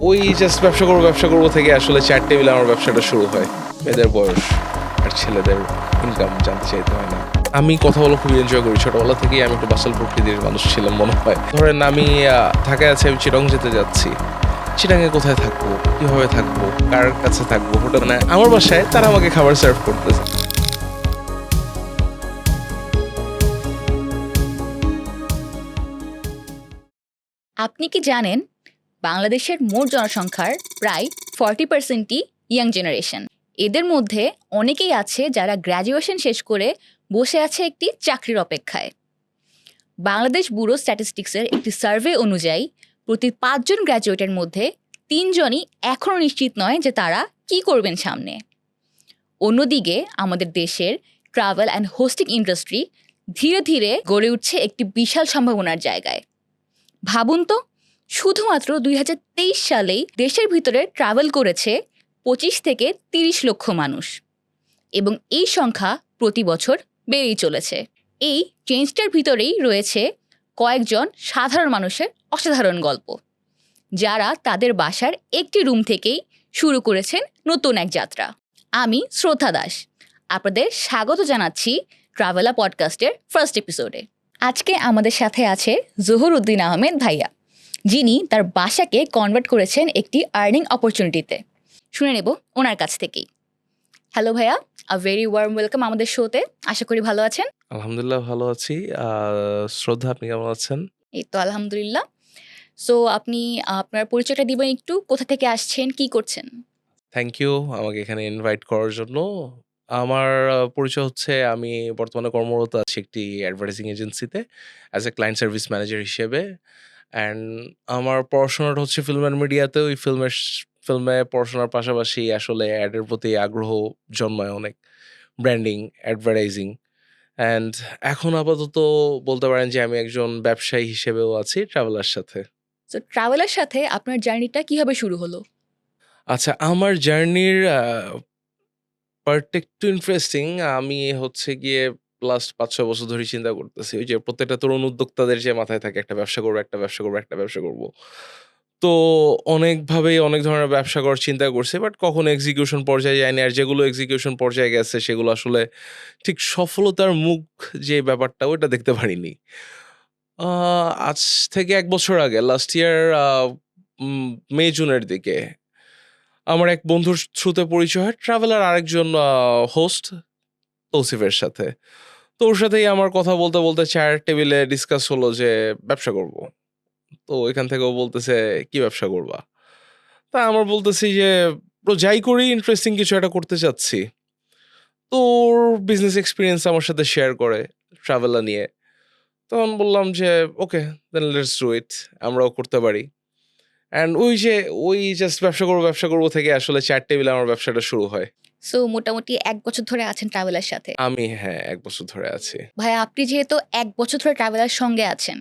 ওই জাস্ট ব্যবসা করব ব্যবসা করব থেকে আসলে চার টেবিলে আমার ব্যবসাটা শুরু হয়। মেয়েদের বয়স আর ছেলেদের ইনকাম জানতে চাইতে হয় না। আমি কথা বলা খুবই এনজয় করি। ছোটবেলা থেকেই আমি একটু বাসাল প্রকৃতির মানুষ ছিলাম মনে হয়। ধরেন আমি ঢাকায় আছি, আমি চিরং যেতে যাচ্ছি। চিটাঙে কোথায় থাকব? কীভাবে থাকব? কার কাছে থাকব? হোটেল না আমার বাসায় তারা আমাকে খাবার সার্ভ করতেছে। আপনি কি জানেন বাংলাদেশের মোট জনসংখ্যার প্রায় ফর্টি পার্সেন্টই ইয়াং জেনারেশন। এদের মধ্যে অনেকেই আছে যারা গ্র্যাজুয়েশন শেষ করে বসে আছে একটি চাকরির অপেক্ষায়। বাংলাদেশ ব্যুরো স্ট্যাটিস্টিক্সের একটি সার্ভে অনুযায়ী প্রতি পাঁচজন গ্র্যাজুয়েটের মধ্যে তিনজনই এখনও নিশ্চিত নয় যে তারা কি করবেন সামনে। অন্যদিকে আমাদের দেশের ট্রাভেল অ্যান্ড হোস্টিং ইন্ডাস্ট্রি ধীরে ধীরে গড়ে উঠছে একটি বিশাল সম্ভাবনার জায়গায়। ভাবুন তো শুধুমাত্র দুই হাজার তেইশ সালেই দেশের ভিতরে ট্রাভেল করেছে পঁচিশ থেকে তিরিশ লক্ষ মানুষ। এবং এই সংখ্যা প্রতি বছর বেড়েই চলেছে। এই চেঞ্জটার ভিতরেই রয়েছে কয়েকজন সাধারণ মানুষের অসাধারণ গল্প, যারা তাদের বাসার একটি রুম থেকেই শুরু করেছেন নতুন এক যাত্রা। আমি শ্রদ্ধা দাস, আপনাদের স্বাগত জানাচ্ছি ট্রাভেলা পডকাস্টের ফার্স্ট এপিসোডে আজকে আমাদের সাথে আছে জহুর উদ্দিন আহমেদ ভাইয়া। যিনি তার বাসাকে কনভার্ট করেছেন একটি আর্নিং অপরচুনিটিতে শুনে নেব ওনার কাছ থেকেই। হ্যালো ভাইয়া আ ভেরি ওয়ার্ম ওয়েলকাম আমাদের শোতে আশা করি ভালো আছেন? আলহামদুলিল্লাহ ভালো আছি। শ্রদ্ধা আপনি কেমন আছেন? এই তো আলহামদুলিল্লাহ। সো আপনি আপনার পরিচয়টা দিবেন একটু কোথা থেকে আসছেন কি করছেন? থ্যাংক ইউ আমাকে এখানে ইনভাইট করার জন্য। আমার পরিচয় হচ্ছে আমি বর্তমানে কর্মরত আছি একটি অ্যাডভার্টাইজিং এজেন্সিতে as a client service manager হিসেবে। অ্যান্ড আমার পড়াশোনাটা হচ্ছে ফিল্ম অ্যান্ড মিডিয়াতে ওই ফিল্মের ফিল্মে পড়াশোনার পাশাপাশি আসলে অ্যাডের প্রতি আগ্রহ জন্মায় অনেক। ব্র্যান্ডিং অ্যাডভার্টাইজিং অ্যান্ড এখন আপাতত বলতে পারেন যে আমি একজন ব্যবসায়ী হিসেবেও আছি ট্রাভেলার সাথে। সো ট্রাভেলের সাথে আপনার জার্নিটা কীভাবে শুরু হলো? আচ্ছা আমার জার্নির পার্ট একটু ইন্টারেস্টিং আমি হচ্ছে গিয়ে লাস্ট পাঁচ ছয় বছর ধরে চিন্তা করতেছি, ওই যে প্রত্যেকটা তরুণ উদ্যোক্তাদের যে মাথায় থাকে, একটা ব্যবসা করব, একটা ব্যবসা করব, একটা ব্যবসা করব। তো অনেকভাবেই অনেক ধরনের ব্যবসা করার চিন্তা করছে বাট কখনো এক্সিকিউশন পর্যায়ে যায়নি। আর যেগুলো এক্সিকিউশন পর্যায়ে গেছে, সেগুলো আসলে ঠিক সফলতার মুখ যে ব্যাপারটা ওটা দেখতে পারিনি। আজ থেকে এক বছর আগে লাস্ট ইয়ার মে, জুনের দিকে, আমার এক বন্ধুর থ্রুতে পরিচয় হয় ট্রাভেলার আরেকজন হোস্ট তৌসিফের সাথে। তো ওর সাথেই আমার কথা বলতে বলতে চায়ের টেবিলে ডিসকাস হলো যে ব্যবসা করব। তো এখান থেকে ও বলতেছে কি ব্যবসা করবা? তা আমার বলতেছি যে "ব্রো, যাই করি ইন্টারেস্টিং কিছু একটা করতে চাচ্ছি। তো ওর বিজনেস এক্সপিরিয়েন্স আমার সাথে শেয়ার করে ট্রাভেলার নিয়ে। তখন বললাম যে ওকে দেন লেটস ডু ইট আমরাও করতে পারি। অ্যান্ড ওই যে ওই জাস্ট ব্যবসা করব ব্যবসা করব থেকে আসলে চার টেবিলে আমার ব্যবসাটা শুরু হয়। সো মোটামুটি এক বছর ধরে আছেন ট্রাভেলার সাথে? আমি হ্যাঁ এক বছর ধরে আছি। ভাই আপনি যেহেতু এক বছর ধরে ট্রাভেলার সঙ্গে আছেন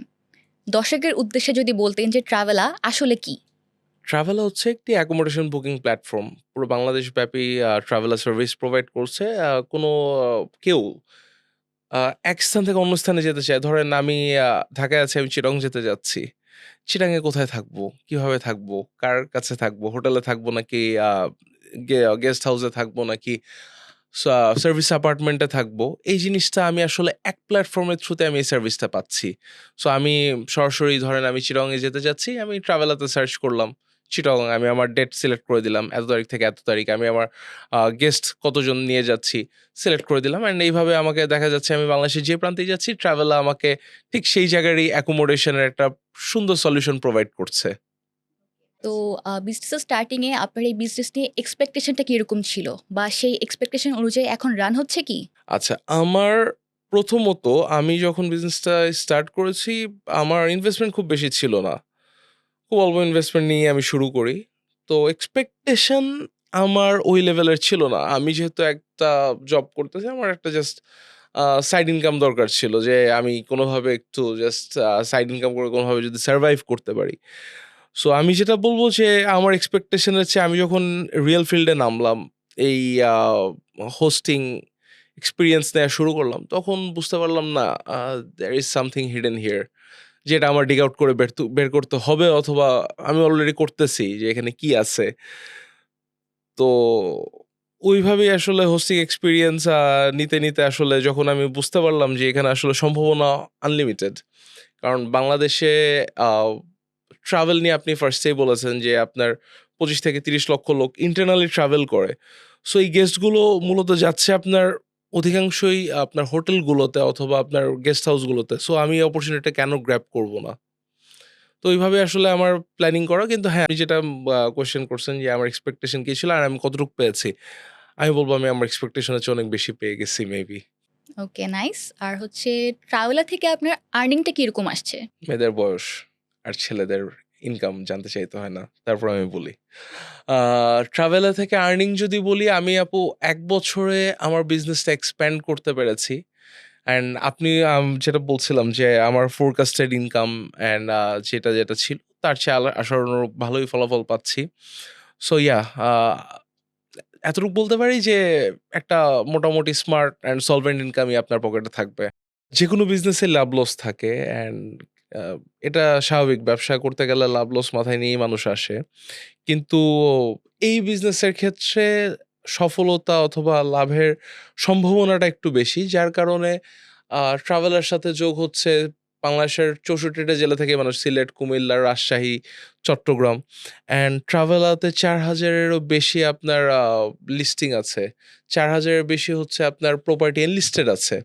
দর্শকের উদ্দেশ্যে যদি বলতেন যে ট্রাভেলা আসলে কি? ট্রাভেলা হচ্ছে একটি অ্যাকোমোডেশন বুকিং প্ল্যাটফর্ম পুরো বাংলাদেশ ব্যাপী ট্রাভেলার সার্ভিস প্রোভাইড করছে কোনো কেউ এক স্থান থেকে অন্য স্থানে যেতে চায়। ধরেন আমি ঢাকায় আছি আমি চিটং যেতে যাচ্ছি। চিটাঙে কোথায় থাকব? কীভাবে থাকব? কার কাছে থাকব? হোটেলে থাকব নাকি গেস্ট হাউসে থাকব নাকি সার্ভিস অ্যাপার্টমেন্টে থাকব, এই জিনিসটা আমি আসলে এক প্ল্যাটফর্মের থ্রুতে আমি এই সার্ভিসটা পাচ্ছি। সো আমি সরাসরি ধরেন আমি চিটংয়ে যেতে যাচ্ছি, আমি ট্রাভেলাতে সার্চ করলাম চিটং আমি আমার ডেট সিলেক্ট করে দিলাম, এত তারিখ থেকে এত তারিখ, আমি আমার গেস্ট কতজন নিয়ে যাচ্ছি সিলেক্ট করে দিলাম অ্যান্ড এইভাবে আমাকে দেখা যাচ্ছে আমি বাংলাদেশের যে প্রান্তে যাচ্ছি ট্রাভেলা আমাকে ঠিক সেই জায়গারই অ্যাকোমোডেশনের একটা সুন্দর সলিউশন প্রোভাইড করছে। তো বিজনেসের স্টার্টিংয়ে আপনার এই বিজনেস নিয়ে এক্সপেকটেশনটা কীরকম ছিল? বা সেই এক্সপেকটেশন অনুযায়ী এখন রান হচ্ছে কি? আচ্ছা আমার প্রথমত আমি যখন বিজনেসটা স্টার্ট করেছি আমার ইনভেস্টমেন্ট খুব বেশি ছিল না। খুব অল্প ইনভেস্টমেন্ট নিয়ে আমি শুরু করি। তো এক্সপেকটেশন আমার ওই লেভেলের ছিল না। আমি যেহেতু একটা জব করতেছি আমার একটা জাস্ট সাইড ইনকাম দরকার ছিল যে আমি কোনোভাবে একটু জাস্ট সাইড ইনকাম করে কোনোভাবে যদি সার্ভাইভ করতে পারি। সো আমি যেটা বলব যে আমার এক্সপেকটেশনের চেয়ে আমি যখন রিয়েল ফিল্ডে নামলাম এই হোস্টিং এক্সপিরিয়েন্স নেওয়া শুরু করলাম তখন বুঝতে পারলাম না there is something hidden here যেটা আমার ডিগ আউট করে বের বের করতে হবে অথবা আমি অলরেডি করতেছি যে এখানে কি আছে। তো ওইভাবেই আসলে হোস্টিং এক্সপিরিয়েন্স নিতে, নিতে আসলে যখন আমি বুঝতে পারলাম যে এখানে আসলে সম্ভাবনা আনলিমিটেড। কারণ বাংলাদেশে ট্রাভেল নিয়ে আপনি ফার্স্টেই বলেছেন যে আপনার ২৫ থেকে ৩০ লক্ষ লোক ইন্টারনালি ট্রাভেল করে। সো এই গেস্টগুলো মূলত যাচ্ছে আপনার অধিকাংশই আপনার হোটেলগুলোতে অথবা আপনার গেস্ট হাউসগুলোতে। সো আমি এই অপরচুনিটিটা কেন গ্র্যাব করব না? তো ওইভাবে আসলে আমার প্ল্যানিং করা। কিন্তু হ্যাঁ, আপনি যেটা কোয়েশ্চেন করছেন যে আমার এক্সপেকটেশন কি ছিল আর আমি কতটুকু পেয়েছি। আমি বলব আমি আমার এক্সপেকটেশন চেয়ে অনেক বেশি পেয়ে গেছি মেবি। Okay nice. আর হচ্ছে ট্রাভেলার থেকে আপনার আর্নিংটা কীরকম আসছে? মেয়েদের বয়স আর ছেলেদের ইনকাম জানতে চাইতে হয় না। তারপর আমি বলি। ট্রাভেলার থেকে আর্নিং যদি বলি আমি আপু এক বছরে আমার বিজনেসটা এক্সপ্যান্ড করতে পেরেছি। অ্যান্ড আপনি যেটা বলছিলাম যে আমার ফোরকাস্টেড ইনকাম অ্যান্ড যেটা, যেটা ছিল তার চেয়ে আসার আশানুরূপ ভালোই ফলাফল পাচ্ছি। সো ইয়া এতটুকু বলতে পারি যে একটা মোটামুটি স্মার্ট অ্যান্ড সলভেন্ট ইনকামই আপনার পকেটে থাকবে। যে কোনো বিজনেসে লাভ লস থাকে অ্যান্ড এটা স্বাভাবিক। ব্যবসা করতে গেলে লাভ লস মাথায় নিয়েই মানুষ আসে। কিন্তু এই বিজনেসের ক্ষেত্রে সফলতা অথবা লাভের সম্ভাবনাটা একটু বেশি। যার কারণে ট্রাভেলার সাথে যোগ হচ্ছে বাংলাদেশের চৌষট্টিটা জেলা থেকে মানুষ সিলেট, কুমিল্লা, রাজশাহী, চট্টগ্রাম অ্যান্ড ট্রাভেলাতে চার হাজারেরও বেশি আপনার লিস্টিং আছে। চার হাজারের বেশি হচ্ছে আপনার প্রপার্টি এনলিস্টেড আছে।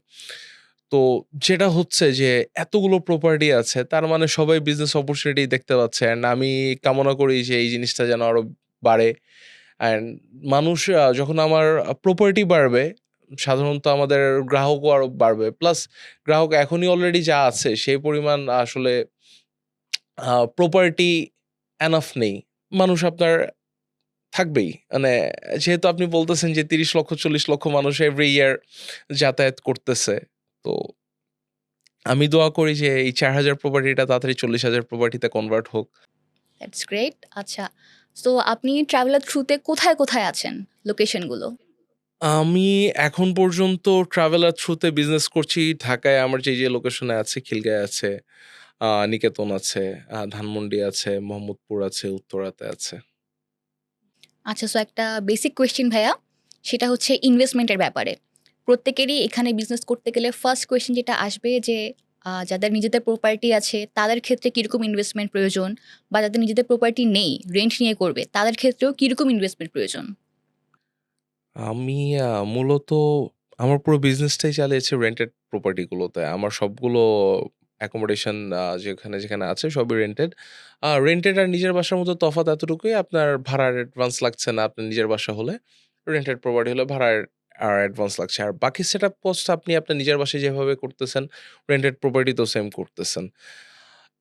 তো যেটা হচ্ছে যে এতগুলো প্রপার্টি আছে, তার মানে সবাই বিজনেস অপরচুনিটি দেখতে পাচ্ছে অ্যান্ড আমি কামনা করি যে এই জিনিসটা যেন আরও বাড়ে। অ্যান্ড মানুষ যখন আমার প্রপার্টি বাড়বে, সাধারণত আমাদের গ্রাহকও আরও বাড়বে। প্লাস গ্রাহক এখনই অলরেডি যা আছে, সেই পরিমাণ আসলে প্রপার্টি এনাফ নেই। মানুষ আপনার থাকবেই। মানে যেহেতু আপনি বলতেছেন যে ৩০ লক্ষ ৪০ লক্ষ মানুষ এভরি ইয়ার যাতায়াত করতেছে। তো আমি দোয়া করি যে এই ৪,০০০ প্রপার্টিটা তাড়াতাড়ি ৪০,০০০ প্রপার্টিতে কনভার্ট হোক। That's great. আচ্ছা। সো আপনি ট্রাভেলার থ্রুতে কোথায়, কোথায় আছেন? লোকেশনগুলো? আমি এখন পর্যন্ত ট্রাভেলার থ্রুতে বিজনেস করছি ঢাকায় আমার যে, যে লোকেশনে আছে খিলগাঁও আছে, নিকেতন আছে, ধানমন্ডি আছে, মোহাম্মদপুর আছে, উত্তরাতে আছে। আচ্ছা সো একটা বেসিক কোয়েশ্চেন ভাইয়া। সেটা হচ্ছে ইনভেস্টমেন্টের ব্যাপারে। প্রত্যেকেরই এখানে বিজনেস করতে গেলে ফার্স্ট কোয়েশ্চেন যেটা আসবে যে যাদের নিজেদের প্রপার্টি আছে তাদের ক্ষেত্রে কীরকম ইনভেস্টমেন্ট প্রয়োজন? বা যাদের নিজেদের প্রপার্টি নেই, রেন্ট নিয়ে করবে তাদের ক্ষেত্রেও কীরকম ইনভেস্টমেন্ট প্রয়োজন? আমি মূলত আমার পুরো বিজনেসটাই চালিয়েছে রেন্টেড প্রপার্টি গুলোতে। আমার সবগুলো অ্যাকোমোডেশন যেখানে, যেখানে আছে সবই রেন্টেড। রেন্টেড আর নিজের বাসার মধ্যে তফাৎ এতটুকুই আপনার ভাড়ার অ্যাডভান্স লাগছে না আপনার নিজের বাসা হলে। রেন্টেড প্রপার্টি হলে ভাড়ার আর অ্যাডভান্স লাগছে। আর বাকি সেটআপ কস্ট আপনি আপনার নিজের বাসায় যেভাবে করতেছেন রেন্টেড প্রপার্টি তো সেম করতেছেন।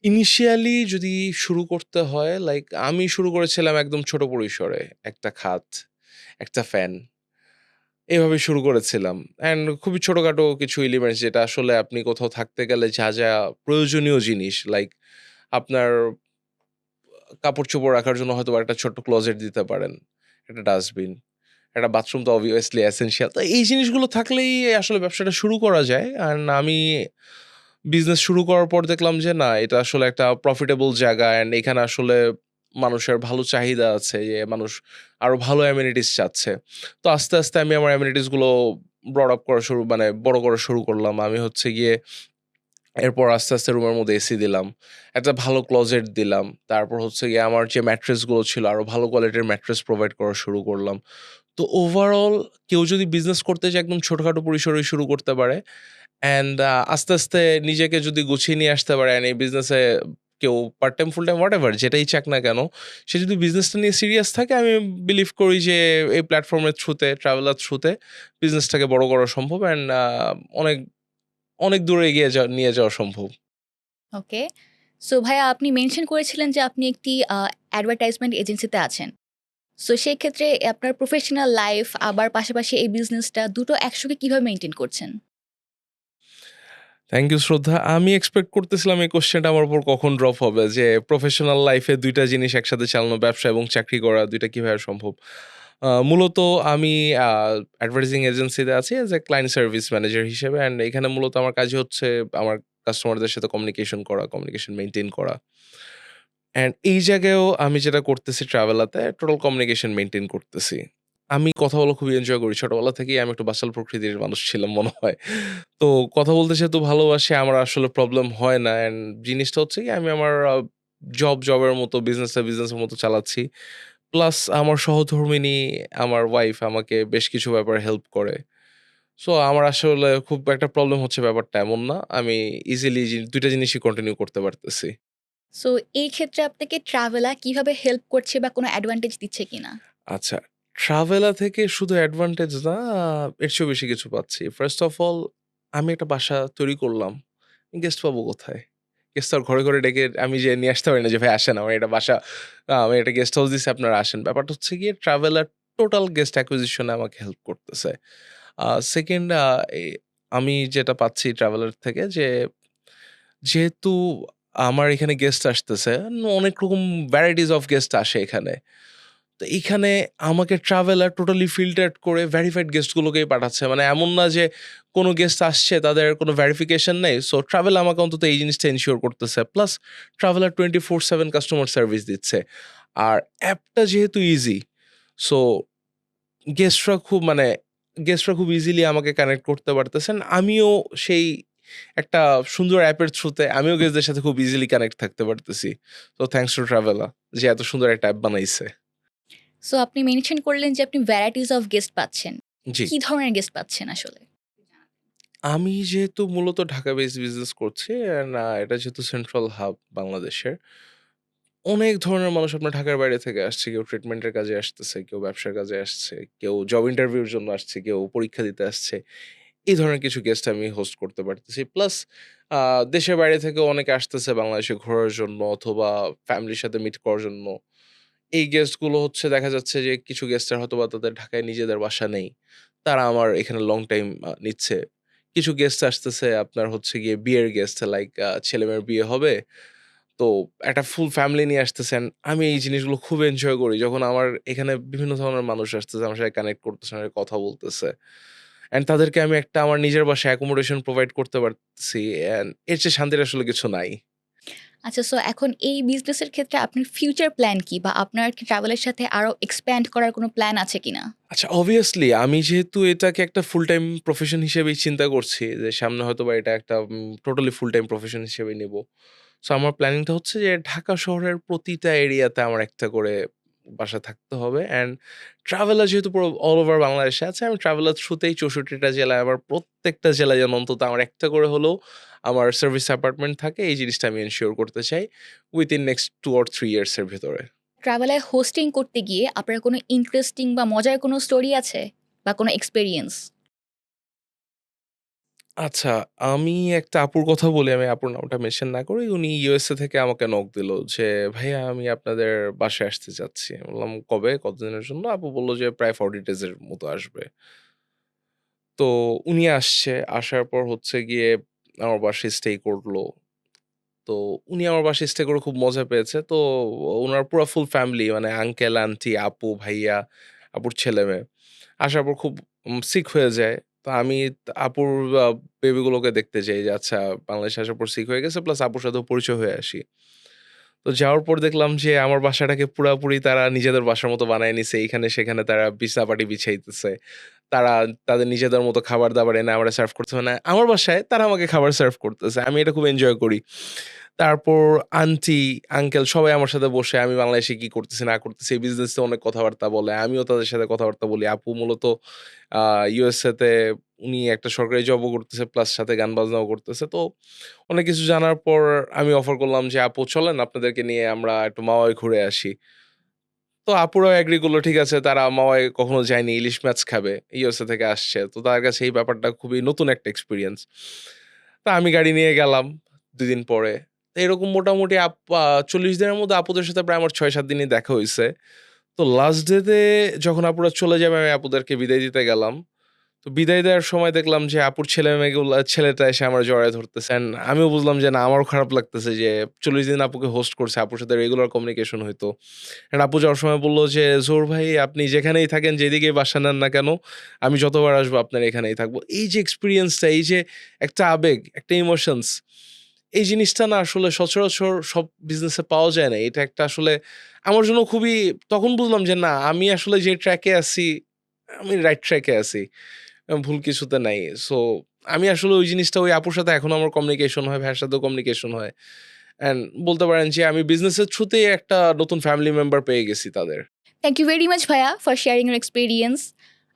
ইনিশিয়ালি যদি শুরু করতে হয় লাইক আমি শুরু করেছিলাম একদম ছোট পরিসরে। একটা খাট, একটা ফ্যান। এভাবে শুরু করেছিলাম। অ্যান্ড খুবই ছোটোখাটো কিছু এলিমেন্টস যেটা আসলে আপনি কোথাও থাকতে গেলে যা, যা প্রয়োজনীয় জিনিস লাইক আপনার কাপড়-চোপড় রাখার জন্য হয়তোবা একটা ছোট্ট ক্লোজেট দিতে পারেন। একটা ডাস্টবিন, একটা বাথরুম তো অবভিয়াসলি এসেনশিয়াল। তো এই জিনিসগুলো থাকলেই আসলে ব্যবসাটা শুরু করা যায়। অ্যান্ড আমি বিজনেস শুরু করার পর দেখলাম যে না এটা আসলে একটা প্রফিটেবল জায়গা অ্যান্ড এখানে আসলে মানুষের ভালো চাহিদা আছে যে মানুষ আরও ভালো অ্যামেনিটিস চাচ্ছে। তো আস্তে, আস্তে আমি আমার অ্যামেনিটিসগুলো ব্রড আপ করা শুরু মানে বড় করা শুরু করলাম। আমি হচ্ছে গিয়ে এরপর আস্তে, আস্তে রুমের মধ্যে এসি দিলাম। একটা ভালো ক্লোজেট দিলাম। তারপর হচ্ছে গিয়ে আমার যে ম্যাট্রেসগুলো ছিল আরও ভালো কোয়ালিটির ম্যাট্রেস প্রোভাইড করা শুরু করলাম। তো ওভারঅল কেউ যদি বিজনেস করতে চায় একদম ছোটোখাটো পরিসরেই শুরু করতে পারে। অ্যান্ড আস্তে, আস্তে নিজেকে যদি গুছিয়ে নিয়ে আসতে পারে অ্যান্ড এই বিজনেসে কেউ part time, full time whatever যেটাই চাক না কেন, সে যদি বিজনেসটা নিয়ে সিরিয়াস থাকে আমি বিলিভ করি যে এই প্ল্যাটফর্মের থ্রুতে, ট্রাভেলার থ্রুতে বিজনেসটাকে বড় করা সম্ভব অ্যান্ড অনেক, অনেক দূরে এগিয়ে যাওয়া নিয়ে যাওয়া সম্ভব। ওকে। সো ভাইয়া আপনি মেনশন করেছিলেন যে আপনি একটি অ্যাডভার্টাইজমেন্ট এজেন্সিতে আছেন। সো সেই ক্ষেত্রে আপনার প্রফেশনাল লাইফ আবার পাশাপাশি এই বিজনেসটা দুটো একসঙ্গে কীভাবে মেনটেন করছেন? থ্যাংক ইউ শ্রদ্ধা। আমি এক্সপেক্ট করতেছিলাম এই কোশ্চেনটা আমার উপর কখন ড্রপ হবে যে প্রফেশনাল লাইফে দুইটা জিনিস একসাথে চালানো ব্যবসা এবং চাকরি করা ২ টা কীভাবে সম্ভব? মূলত আমি অ্যাডভার্টাইজিং এজেন্সিতে আছি as a client service manager হিসেবে অ্যান্ড এখানে মূলত আমার কাজই হচ্ছে আমার কাস্টমারদের সাথে কমিউনিকেশন করা, কমিউনিকেশন মেনটেন করা। অ্যান্ড এই জায়গায়ও আমি যেটা করতেছি ট্রাভেলাতে টোটাল কমিউনিকেশন মেনটেন করতেছি। আমি কথা বলা খুবই এনজয় করি। ছোটবেলা থেকেই আমি একটু বাসাল প্রকৃতির মানুষ ছিলাম মনে হয়। তো কথা বলতে যেহেতু ভালোবাসি আমার আসলে প্রবলেম হয় না। অ্যান্ড জিনিসটা হচ্ছে কি আমি আমার জব, জবের মতো, বিজনেসটা বিজনেসের মতো চালাচ্ছি। প্লাস আমার সহধর্মিণী, আমার ওয়াইফ আমাকে বেশ কিছু ব্যাপারে হেল্প করে। সো আমার আসলে খুব একটা প্রবলেম হচ্ছে ব্যাপারটা এমন না। আমি ইজিলি দুইটা জিনিসই কন্টিনিউ করতে পারতেছি। সো এই ক্ষেত্রে আপনাকে ট্রাভেলা কীভাবে হেল্প করছে বা কোনো অ্যাডভান্টেজ দিচ্ছে কিনা? আচ্ছা, ট্রাভেলা থেকে শুধু অ্যাডভান্টেজ না, এর চেয়েও বেশি কিছু পাচ্ছি। ফার্স্ট অফ অল আমি একটা বাসা তৈরি করলাম। গেস্ট পাবো কোথায়? গেস্ট হাউস ঘরে, ঘরে ডেকে আমি যে নিয়ে আসতে পারি না যে, "ভাই আসেন আমার এটা বাসা, আমি এটা গেস্ট হাউস দিচ্ছি আপনারা আসেন।" ব্যাপারটা হচ্ছে গিয়ে ট্রাভেলার টোটাল গেস্ট অ্যাকুইজিশনে আমাকে হেল্প করতেছে। সেকেন্ড আমি যেটা পাচ্ছি ট্রাভেলার থেকে যে, যেহেতু আমার এখানে গেস্ট আসতেছে, অনেক রকম ভ্যারাইটিস অফ গেস্ট আসে এখানে। তো এইখানে আমাকে ট্রাভেলার টোটালি ফিল্টার্ড করে ভেরিফাইড গেস্ট গুলোকেই পাঠাচ্ছে। মানে এমন না যে কোনো গেস্ট আসছে তাদের কোনো ভেরিফিকেশন নেই। সো ট্রাভেল আমাকে অন্তত এই জিনিসটা এনশিওর করতেছে। প্লাস ট্রাভেলার 24/7 কাস্টমার সার্ভিস দিচ্ছে। আর অ্যাপটা যেহেতু ইজি, সো গেস্টরা খুব মানে গেস্টরা খুব ইজিলি আমাকে কানেক্ট করতে পারতেছেন। আমিও সেই একটা সুন্দর অ্যাপের থ্রুতে আমিও গেস্টদের সাথে খুব ইজিলি কানেক্ট থাকতে পারতেছি। সো থ্যাংকস টু ট্রাভেলা যে এত সুন্দর একটা অ্যাপ বানাইছে। সো আপনি মেনশন করলেন যে আপনি ভ্যারাইটিস অফ গেস্ট পাচ্ছেন। জি। কি ধরনের গেস্ট পাচ্ছেন আসলে? আমি যেহেতু মূলত ঢাকা বেসড বিজনেস করছি এটা যেহেতু সেন্ট্রাল হাব বাংলাদেশের। অনেক ধরনের মানুষ আপনার ঢাকার বাইরে থেকে আসছে। কেউ ট্রিটমেন্টের কাজে আসতেছে, কেউ ব্যবসার কাজে আসছে, কেউ জব ইন্টারভিউর জন্য আসছে, কেউ পরীক্ষা দিতে আসছে। এই ধরনের কিছু গেস্ট আমি হোস্ট করতে পারতেছি। প্লাস দেশের বাইরে থেকেও অনেকে আসতেছে বাংলাদেশে ঘোরার জন্য অথবা ফ্যামিলির সাথে মিট করার জন্য। এই গেস্টগুলো হচ্ছে দেখা যাচ্ছে যে কিছু গেস্টের হয়তো বা তাদের ঢাকায় নিজেদের বাসা নেই। তারা আমার এখানে লং টাইম নিচ্ছে। কিছু গেস্ট আসতেছে আপনার হচ্ছে গিয়ে বিয়ের গেস্ট লাইক ছেলে-মেয়ের বিয়ে হবে। তো একটা ফুল ফ্যামিলি নিয়ে আসতেছেন। আমি এই জিনিসগুলো খুব এনজয় করি। যখন আমার এখানে বিভিন্ন ধরনের মানুষ আসতেছে, আমার সাথে কানেক্ট করতেছে, আমার কথা বলতেছে। অ্যান্ড তাদেরকে আমি একটা আমার নিজের বাসায় অ্যাকোমোডেশন প্রোভাইড করতে পারছি অ্যান্ড এর চেয়ে শান্তির আসলে কিছু নাই। আচ্ছা সো এখন এই বিজনেসের ক্ষেত্রে আপনার ফিউচার প্ল্যান কি? বা আপনার কি ট্রাভেলের সাথে আরও এক্সপ্যান্ড করার কোনো প্ল্যান আছে কিনা? আচ্ছা অবভিয়াসলি আমি যেহেতু এটাকে একটা ফুল টাইম প্রফেশন হিসেবেই চিন্তা করছি যে সামনে হয়তো বা এটা একটা টোটালি ফুল টাইম প্রফেশন হিসেবে নিবো। সো আমার প্ল্যানিংটা হচ্ছে যে ঢাকা শহরের প্রতিটা এরিয়াতে আমার একটা করে বাসা থাকতে হবে। অ্যান্ড ট্রাভেলার যেহেতু পুরো অল ওভার বাংলাদেশে আছে, আমি ট্রাভেলার থ্রুতেই চৌষট্টিটা জেলায় আমার প্রত্যেকটা জেলায় যেন অন্তত আমার একটা করে হলেও আমার সার্ভিস অ্যাপার্টমেন্ট থাকে এই জিনিসটা আমি এনশিওর করতে চাই within next two or three ইয়ার্সের ভেতরে। ট্রাভেলায় হোস্টিং করতে গিয়ে আপনার কোনো ইন্টারেস্টিং বা মজার কোনো স্টোরি আছে? বা কোনো এক্সপেরিয়েন্স? আচ্ছা, আমি একটা আপুর কথা বলি, আমি আপুর নামটা মেনশন না করি। উনি ইউএসএ থেকে আমাকে নক দিল যে, "ভাইয়া আমি আপনাদের বাসায় আসতে চাচ্ছি।" বললাম, "কবে? কতদিনের জন্য?" আপু বলল যে, "প্রায় ফর্টি ডেজের মতো আসবে।" তো উনি আসছে। আসার পর হচ্ছে গিয়ে আমার বাসায় স্টে করল। তো উনি আমার বাসায় স্টে করে খুব মজা পেয়েছে। তো ওনার পুরো ফুল ফ্যামিলি মানে আঙ্কেল, আন্টি, আপু, ভাইয়া, আপুর ছেলে-মেয়ে। আসার পর খুব সিক হয়ে যায়। তো আমি আপুর বেবিগুলোকে দেখতে চাই যে আচ্ছা বাংলাদেশে আসার পর সিক হয়ে গেছে প্লাস আপুর সাথেও পরিচয় হয়ে আসি। তো যাওয়ার পর দেখলাম যে আমার বাসাটাকে পুরাপুরি তারা নিজেদের বাসার মতো বানায় নিছে। এখানে সেখানে তারা বিছাপাটি বিছাইতেছে। তারা তাদের নিজেদের মতো খাবার-দাবার এনে আমরা সার্ভ করতে না আমার বাসায় তারা আমাকে খাবার সার্ভ করতেছে। আমি এটা খুব এনজয় করি। তারপর আন্টি, আঙ্কেল সবাই আমার সাথে বসে আমি বাংলাদেশে কি করতেছি না করতেছি এই বিজনেস অনেক কথাবার্তা বলে। আমিও তাদের সাথে কথাবার্তা বলি। আপু মূলত ইউএসএতে উনি একটা সরকারি জবও করতেছে প্লাস সাথে গান বাজনাও করতেছে। তো অনেক কিছু জানার পর আমি অফার করলাম যে, "আপু চলেন আপনাদেরকে নিয়ে আমরা একটু মাওয়ায় ঘুরে আসি।" তো আপুরাও এগ্রি করল ঠিক আছে তারা মাওয়ায় কখনো যায়নি। ইলিশ মাছ খাবে। ইউএসএ থেকে আসছে। তো তার কাছে এই ব্যাপারটা খুবই নতুন একটা এক্সপিরিয়েন্স তা আমি গাড়ি নিয়ে গেলাম দুদিন পরে। এরকম মোটামুটি আপ ৪০ দিনের মধ্যে আপুদের সাথে প্রায় আমার ৬-৭ দিনই দেখা হইছে। তো লাস্ট ডে তে যখন আপুরা চলে যাবে আমি আপুদেরকে বিদায় দিতে গেলাম। তো বিদায় দেওয়ার সময় দেখলাম যে আপুর ছেলে-মেয়েগুলা ছেলেটা এসে আমার জড়ায় ধরতেছে। আমিও বুঝলাম যে না আমারও খারাপ লাগতেছে যে ৪০ দিন আপুকে হোস্ট করছে। আপুর সাথে রেগুলার কমিউনিকেশন হইতো। অ্যান্ড আপু যাওয়ার সময় বলল যে, জোর ভাই আপনি যেখানেই থাকেন, যেদিকে বাসা নেন না কেন, আমি যতবার আসব আপনার এখানেই থাকব।" এই যে এক্সপিরিয়েন্সটা এই যে একটা আবেগ, একটা ইমোশনস, এই জিনিসটা না আসলে সচরাচর সব বিজনেসে পাওয়া যায় না। এটা একটা আসলে আমার জন্য খুবই তখন বুঝলাম যে না আমি আসলে যে ট্র্যাকে আছি, আমি রাইট ট্র্যাকে আছি। ভুল কিছুতে নাই। সো আমি আসলে ওই জিনিসটা ওই আপুর সাথে এখনও আমার কমিউনিকেশন হয়, ভাইয়ের সাথেও কমিউনিকেশন হয়। অ্যান্ড বলতে পারেন যে আমি বিজনেসের থ্রুতেই একটা নতুন ফ্যামিলি মেম্বার পেয়ে গেছি তাদের। থ্যাংক ইউ ভেরি মাচ ভাইয়া ফর শেয়ারিং ইউর এক্সপেরিয়েন্স।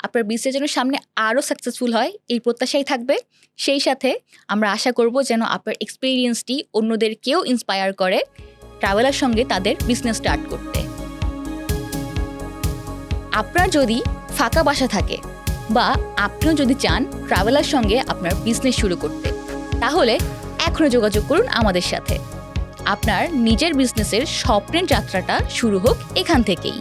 আপনার বিজনেস যেন সামনে আরও সাকসেসফুল হয় এই প্রত্যাশাই থাকবে। সেই সাথে আমরা আশা করব যেন আপনার এক্সপেরিয়েন্সটি অন্যদেরকেও ইন্সপায়ার করে ট্রাভেলার সঙ্গে তাদের বিজনেস স্টার্ট করতে। আপনার যদি ফাঁকা বাসা থাকে বা আপনিও যদি চান ট্রাভেলার সঙ্গে আপনার বিজনেস শুরু করতে, তাহলে এখনও যোগাযোগ করুন আমাদের সাথে। আপনার নিজের বিজনেসের স্বপ্নের যাত্রাটা শুরু হোক এখান থেকেই।